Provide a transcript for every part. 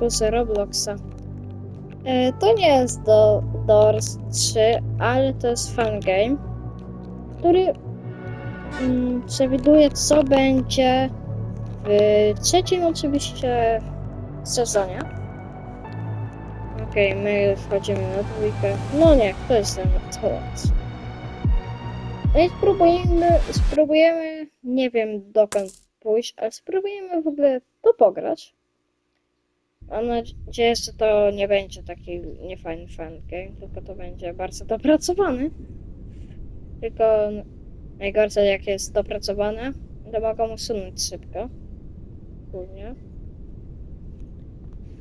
plus Robloxa. E, to nie jest do Doors 3, ale to jest fan game, który mm, przewiduje, co będzie w trzecim oczywiście sezonie. Okej, my wchodzimy na dwójkę. No nie, to jest ten Torrent. No i spróbujemy, spróbujemy, nie wiem dokąd pójść, ale spróbujemy w ogóle to pograć. Mam nadzieję, że to nie będzie taki niefajny fan game, tylko to będzie bardzo dopracowany. Tylko najgorsze jak jest dopracowane, to mogą usunąć szybko. Głównie.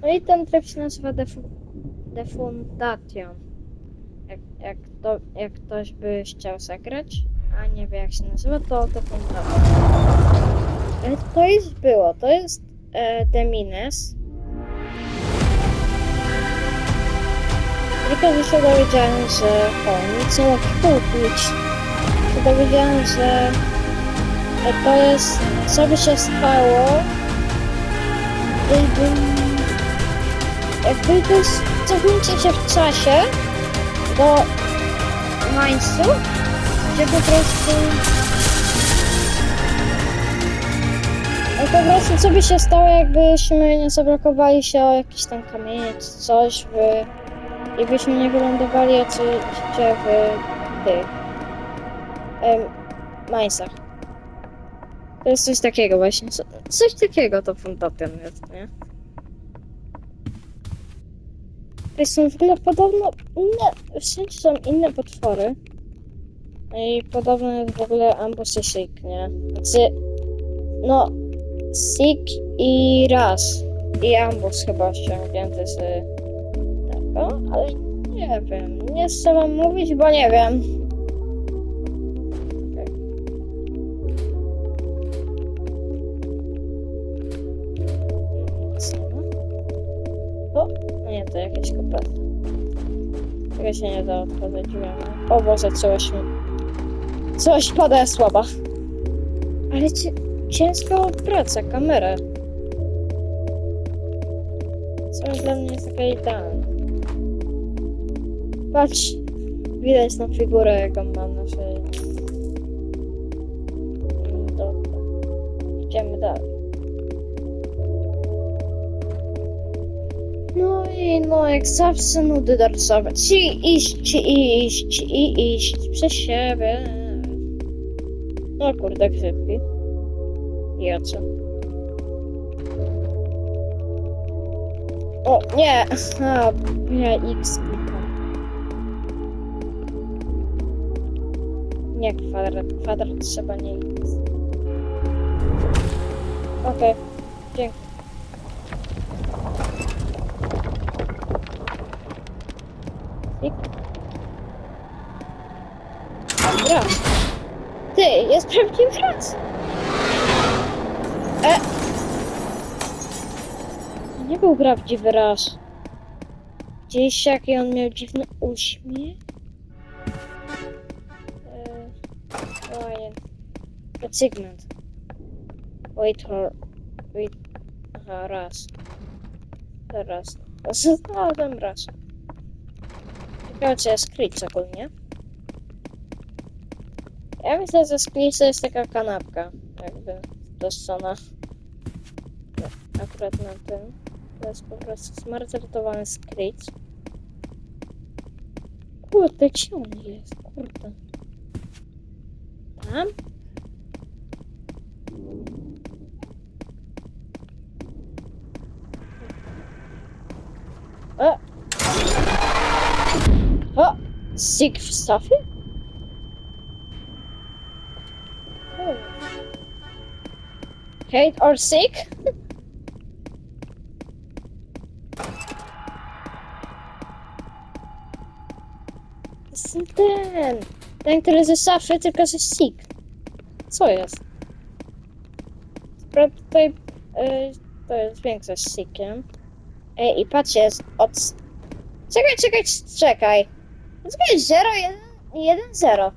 No i ten tryb się nazywa defu Defundation. Jak, jak, to, jak ktoś by chciał zagrać, a nie wie jak się nazywa, to Defundation. To już było, to jest e, Demines. Tylko, że się dowiedziałem, że oni chcą kupić. Się dowiedziałem, że to jest, co by się stało, gdybym jakby cofnięcie się w czasie do Mainzu, gdzie po prostu no po prostu co by się stało, jakbyśmy nie zablokowali się o jakiś tam kamienie czy coś w, i byśmy nie wylądowali oczywiście w tych em, Mainzach. To jest coś takiego właśnie, co- coś takiego to Fundapion jest, nie? To są w ogóle podobno inne, wszędzie są inne potwory. No I podobno jest w ogóle ambus i sik, nie? Znaczy, no, sik i raz. I ambus chyba ściągnięty z tego, ale nie wiem. Nie chcę wam mówić, bo nie wiem. O, no nie, to jakieś kopety. Tego się nie da drzwiami. O Boże, coś mi... Coś pada słaba. Ale ci... ciężko wraca kamerę. Coś dla mnie jest taka idealna. Patrz, widać tą figurę, jaką mam na szyi. Dobra. Idziemy dalej. No i no, jak zawsze nudy darsować. I iść, i iść, i iść przez siebie. No kurde, grzybki. I o co? O, nie! A, ja X Nie kwadrat, kwadrat trzeba nie X. Okej, dzięki. Klik. Raz. Ty, jest prawdziwy raz. E! To nie był prawdziwy raz. Gdzieś jaki on miał dziwny uśmiech. Achievement. Wait for... Wait... Aha, raz. Teraz. Znalazłem raz. Ciekawe, czy jest klip ogólnie. Ja myślę, że z to jest taka kanapka, jakby dostana akurat na tym. To jest po prostu zmartyrtowany skryt. Kurde, gdzie on jest? Kurde. Tam? O! O! Sick w stafie? Hate or sick? Jestem ten. Ten, który ze szafy, tylko ze sick. Co jest? Spra- Tutaj y, to jest większe z sickiem. Ej, i patrzcie, jest od... Czekaj, czekaj, czekaj. Jest 0, 1, 1, 0.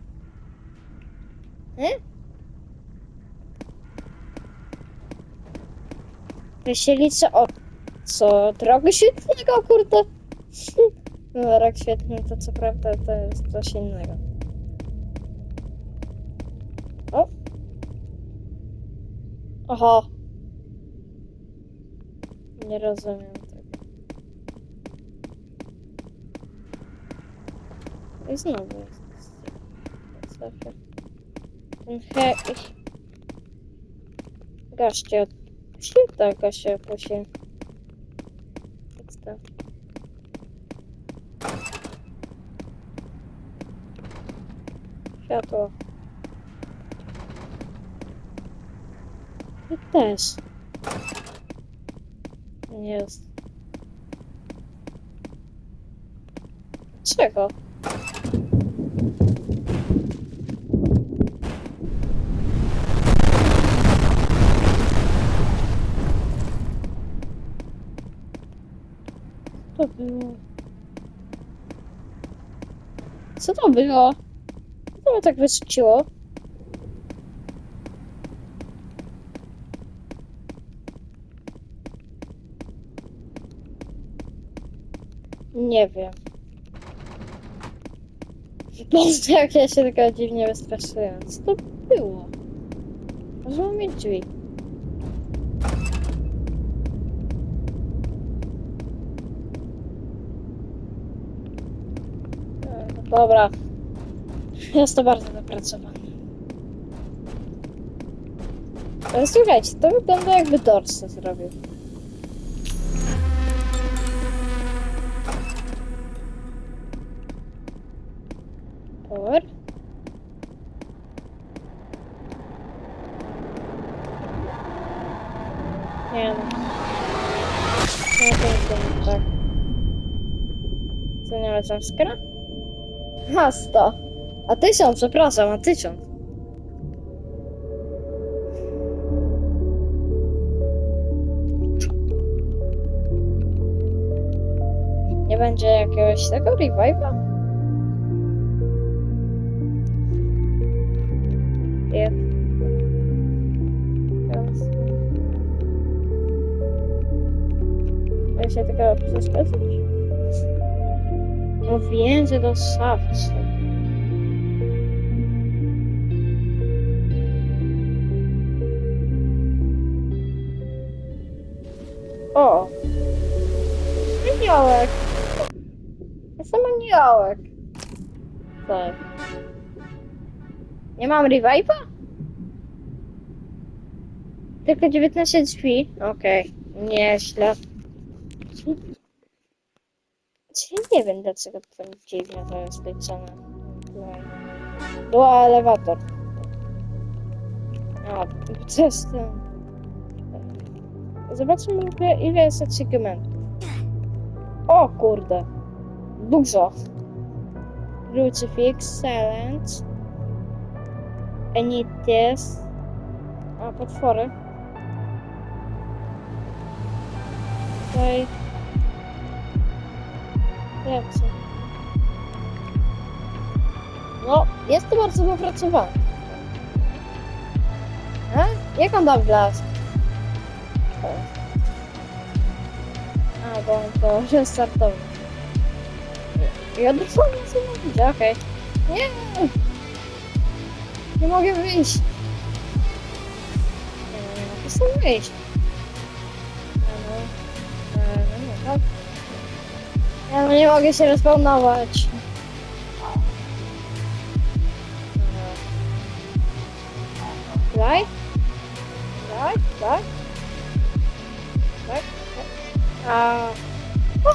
Nie? To się liczy od Co? Drogi świetnego, kurde? No, rok świetny to co prawda to jest coś innego. Oho! Nie rozumiem tego. I znowu jest. Zawsze. Ten he... Gaście. Świetna gaście pusi. Ekstra. Światło. Też. Jest. Czego? To było? Co to było? Co mnie tak wyrzuciło? Nie wiem. Boże, jak ja się tylko dziwnie wystraszyłem. Co to było? Może mam mieć drzwi. Dobra. Jest to bardzo dopracowane. Ale słuchajcie, to wygląda jakby Dorse zrobił. Power. Nie no. No to tak. Co nie ma jumpscare'a? A, 100. A 1000, przepraszam, a 1000. Nie będzie jakiegoś tego revive'a? Tylko przeszkadzać? No do szafce. O! Aniołek! Jestem aniołek. Tak. Nie mam revive'a? Tylko 19 drzwi? Okej, nieźle. Nie wiem dlaczego to tak dziwnie to jest liczone. Była elewator. A, przez ten. Zobaczmy ile, ile jest achievementów. O kurde. Dużo. Crucifix, Silence. Enites. A, potwory. Tutaj. Lepsze. No, jest to bardzo dopracowane. A? Jak on dał blask? A, bo on to restartował. I od razu nie sobie widzę, okej. Nie! Nie mogę wyjść. Nie, no, nie mogę stąd wyjść. Ja nie mogę się respawnować. Daj? Daj? Daj? Tak? tak. A... O!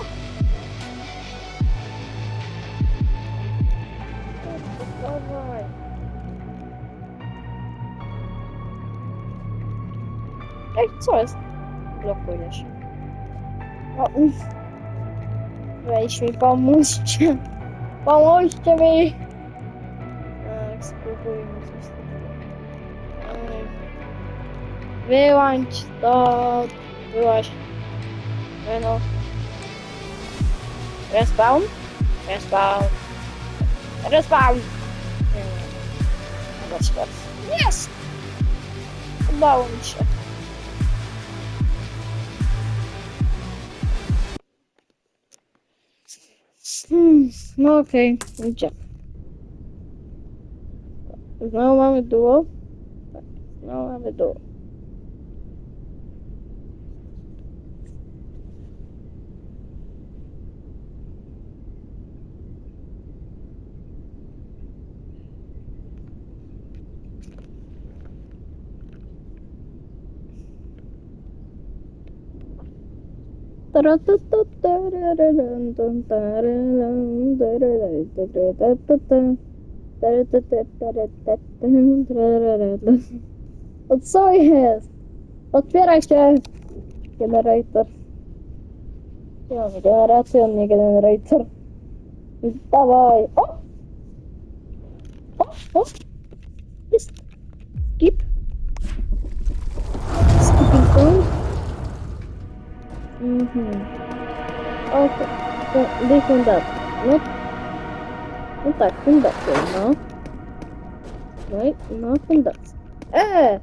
Dawaj. Ej, co jest? Blokuje się. O, uff. Weź mi, pomóżcie. Pomóżcie mi. Tak, spróbujmy coś takiego. Ej. Wyłącz to. Byłaś. No. Respawn? Respawn. Respawn. Nie, nie. Chyba świat. Jest! Udało mi się. No okej, idzie. Znowu mamy duo. Tak, Znowu mamy duo. O co jest? Otwieraj się! Generator. Ja nie generacja, nie generator. Dawaj! O! O! O! Skip! Mhm. To daj fundację. No. No tak, fundację, no. No i no fundację. Eee!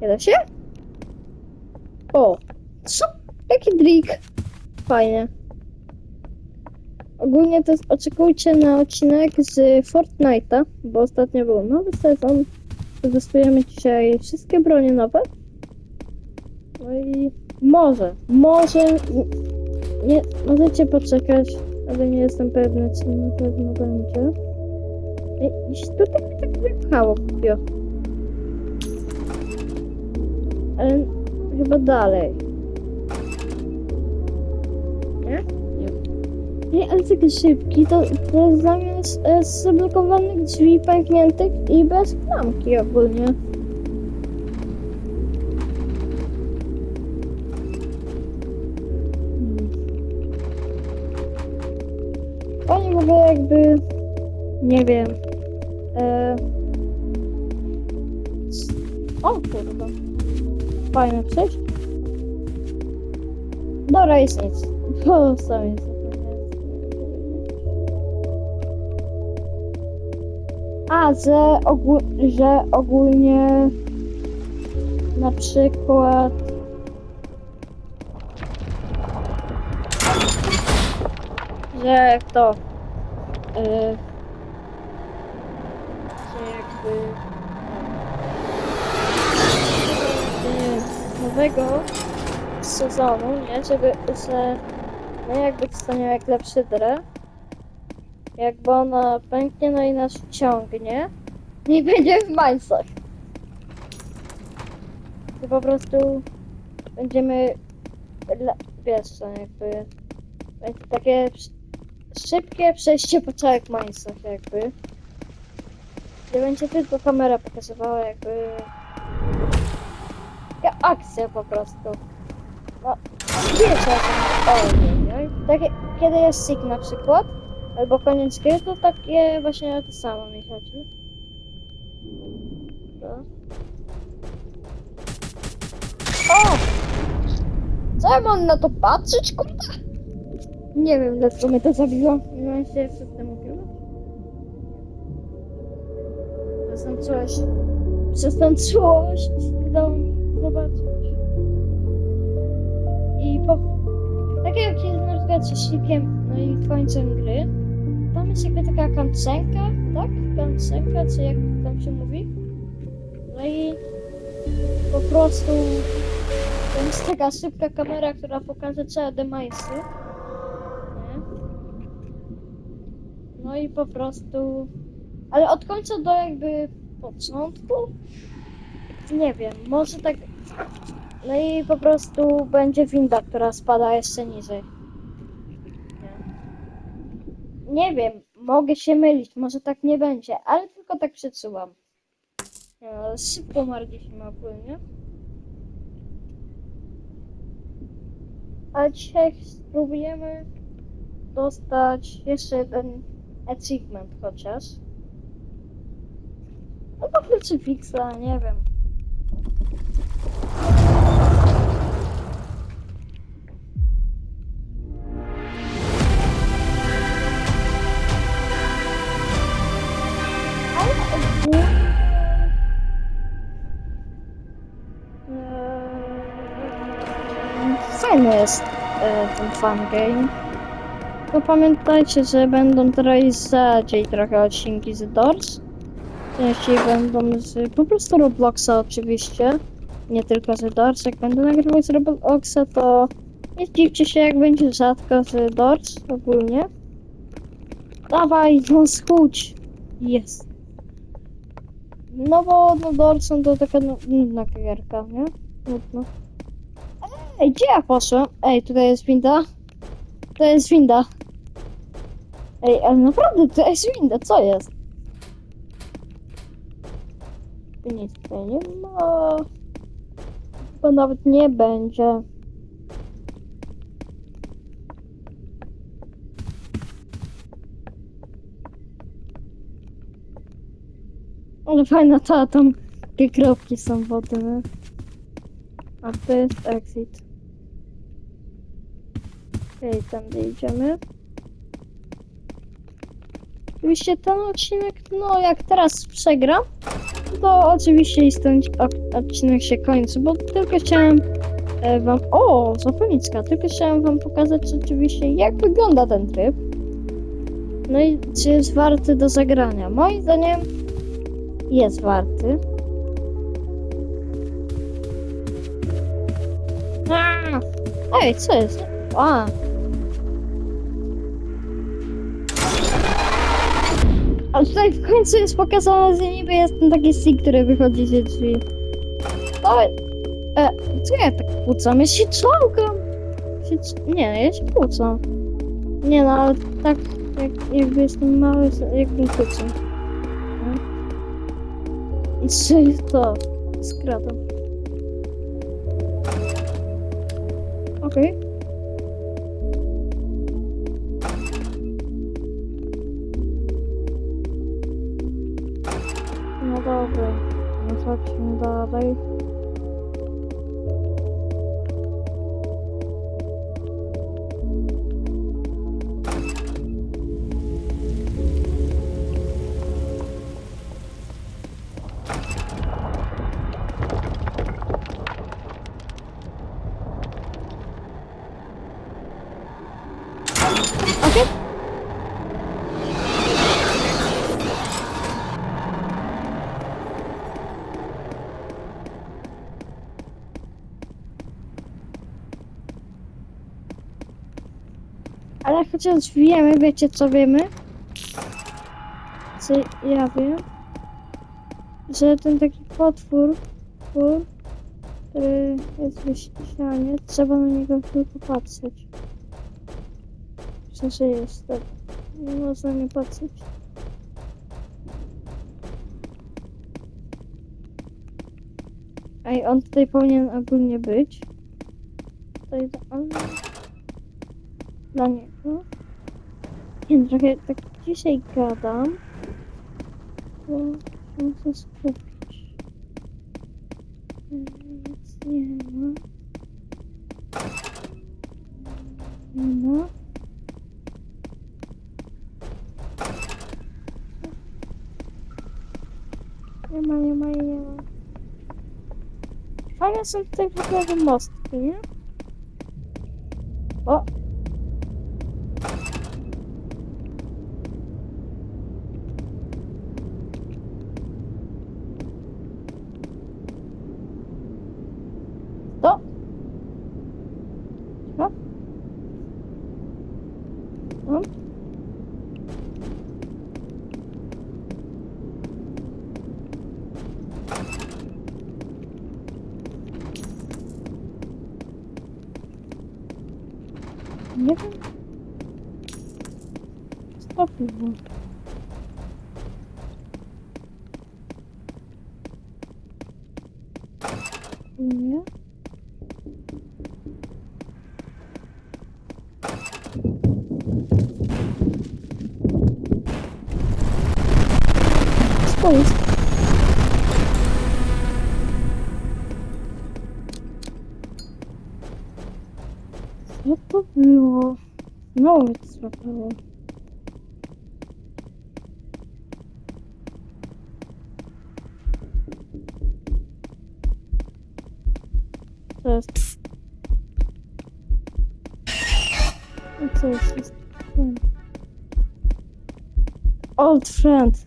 Nie da się? O! Co? Jaki drik? Fajnie. Ogólnie to oczekujcie na odcinek z Fortnite'a, bo ostatnio był nowy sezon. Testujemy dzisiaj wszystkie bronie nowe. No i może, może nie, możecie poczekać, ale nie jestem pewny, czy na pewno będzie. Gdzieś tutaj mi tak wypchało kupio. Ale chyba dalej. Nie? Nie. Nie, ale taki szybki, to, to zamiast e, zablokowanych drzwi pękniętych i bez klamki ogólnie. Ogóle jakby, nie wiem, e... o kurwa, fajne przejść. Dobra, jest nic, to sam jest. A, że, że ogólnie na przykład że to że jakby nowego sezonu, nie, żeby że no jakby dostanie jak lepszy drę jakby ona pęknie, no i nas ciągnie. I będzie w mańcach. To po prostu będziemy wiesz, co, jakby będzie takie szybkie przejście po całych mańcach jakby. Gdzie będzie tylko kamera pokazywała jakby taka akcja po prostu. No, wiecie o? Takie, kiedy jest sig na przykład, albo koniec gry, to takie właśnie to samo mi chodzi. To. O! Co ja mam na to patrzeć, kurde? Nie wiem, dlaczego mnie to zabiło. Mam się przedtem ukrywać. Przez tam coś... Przez tam coś mi zobaczyć. I po... Tak jak jest na przykład ze szlikiem, no i końcem gry, tam jest jakby taka kancenka, tak? Kancenka, czy jak tam się mówi. No i po prostu to jest taka szybka kamera, która pokaże całe demajsy. Nie? No i po prostu... Ale od końca do jakby początku? Nie wiem, może tak... No i po prostu będzie winda, która spada jeszcze niżej. Nie. Nie wiem, mogę się mylić, może tak nie będzie, ale tylko tak przeczuwam. Nie, no, ale szybko marniliśmy ogólnie. A dzisiaj spróbujemy dostać jeszcze jeden achievement chociaż. No to krucyfiksa, nie wiem. Eee, Fajny jest e, ten fan game. To pamiętajcie, że będą teraz rzadziej trochę odcinki z Doors. Częściej będą z po prostu Robloxa oczywiście. Nie tylko z Doors. Jak będę nagrywać z Robloxa, to nie zdziwcie się, jak będzie rzadko z Doors ogólnie. Dawaj, no schudź! Jest. No bo no Dorsą to taka nu- nudna gierka, nie? Nudno. Ej, gdzie ja poszłam? Ej, tutaj jest winda. To jest winda. Ej, ale naprawdę to jest winda, co jest? Nic tutaj nie ma. Chyba nawet nie będzie. Ale fajna ta, tam takie kropki są wodne. A to jest exit. Okej, tam idziemy. Oczywiście ten odcinek, no jak teraz przegram, to oczywiście i ten odcinek się kończy, bo tylko chciałem e, wam... O, zapalniczka, tylko chciałem wam pokazać rzeczywiście jak wygląda ten tryb. No i czy jest warty do zagrania. Moim zdaniem jest warty. Ej, co jest? A! A tutaj w końcu jest pokazane, że niby jest ten taki stick, który wychodzi ze drzwi. O, e, co ja tak kłócam? Ja się czołgam! Się, nie, ja się kłócam. Nie no, ale tak jak, jakby jestem mały, jakbym kłócał. No. Czy to? Skradam. Okej. No Ale chociaż wiemy, wiecie co wiemy? Co ja wiem? Że ten taki potwór, potwór który jest w ścianie, trzeba na niego tylko patrzeć. W sensie jest tak. Nie można nie patrzeć. Ej, on tutaj powinien ogólnie być. Tutaj on... Dla niego. Nie, trochę tak dzisiaj gadam. Bo muszę skupić. Nic nie ma. Nie ma. Nie ma, nie ma, nie ma. Fajne są tutaj w ogóle mostki, nie? O! To! Co? No. Nie wiem. Co to było? Nie. Co to to było? No, co jest? I jest? Old friend.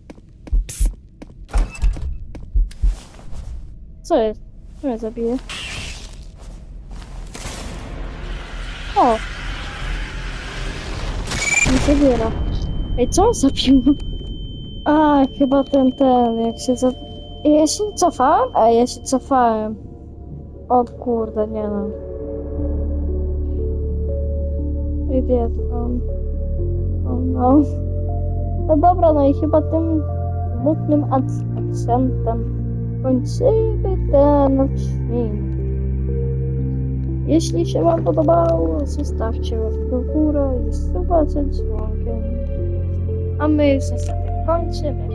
Co jest? Co mnie zabije? O! Nie zabiera. Ej, co on zabił? A, chyba ten, ten, jak się za... Ja się nie cofałem? A, ja się cofałem. O kurde, nie no. Idiot, on. Oh no. No dobra, no i chyba tym smutnym ak- akcentem kończymy ten odcinek. Jeśli się Wam podobało, zostawcie łapkę w górę i ze dzwonkiem. A my już niestety kończymy.